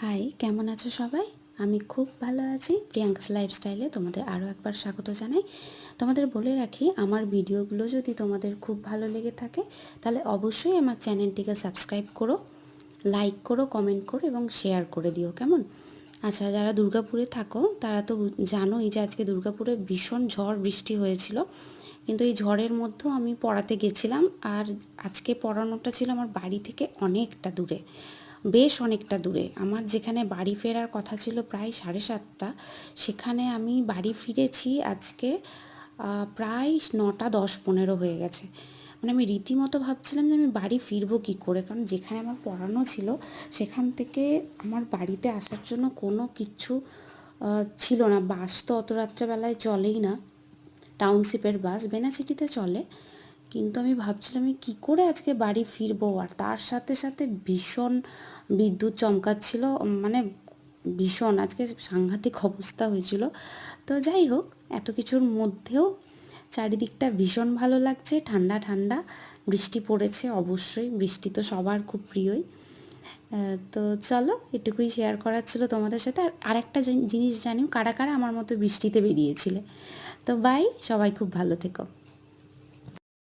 High, কেমন আছো সবাই? আমি খুব ভালো আছি। প্রিয়াঙ্কাস লাইফস্টাইলে তোমাদের আরও একবার স্বাগত জানাই। তোমাদের বলে রাখি, আমার ভিডিওগুলো যদি তোমাদের খুব ভালো লেগে থাকে, তাহলে অবশ্যই আমার চ্যানেলটিকে সাবস্ক্রাইব করো, লাইক করো, কমেন্ট করো এবং শেয়ার করে দিও, কেমন? আচ্ছা যারা দুর্গাপুরে থাকো, তারা তো জানোই যে আজকে দুর্গাপুরে ভীষণ ঝড় বৃষ্টি হয়েছিল। কিন্তু এই ঝড়ের মধ্যেও আমি পড়াতে গেছিলাম, আর আজকে পড়ানোটা ছিল আমার বাড়ি থেকে অনেকটা দূরে। বেশ অনেকটা দূরে। আমার যেখানে বাড়ি ফেরার কথা ছিল প্রায় সাড়ে সাতটা, সেখানে আমি বাড়ি ফিরেছি আজকে প্রায় নটা দশ পনেরো হয়ে গেছে। মানে আমি রীতিমতো ভাবছিলাম যে আমি বাড়ি ফিরবো কী করে? কারণ যেখানে আমার পড়ানো ছিল, সেখান থেকে আমার বাড়িতে আসার জন্য কোনো কিচ্ছু ছিল না। বাস তো অত রাত্রেবেলায় চলেই না। টাউনশিপের বাস বেনাচিটিতে চলে। কিন্তু আমি ভাবছিলাম আমি কী করে আজকে বাড়ি ফিরবো? আর তার সাথে সাথে ভীষণ বিদ্যুৎ চমকাচ্ছিল মানে ভীষণ আজকে সাংঘাতিক অবস্থা হয়েছিল। তো যাই হোক, এত কিছুর মধ্যেও চারিদিকটা ভীষণ ভালো লাগছে, ঠান্ডা ঠান্ডা, বৃষ্টি পড়েছে অবশ্যই, বৃষ্টি তো সবার খুব প্রিয়ই। তো চলো, এটুকুই শেয়ার করার ছিল তোমাদের সাথে। আর আরেকটা জিনিস জানিও, কারা কারা আমার মতো বৃষ্টিতে বেরিয়েছিলে? তো বাই সবাই খুব ভালো থেকো।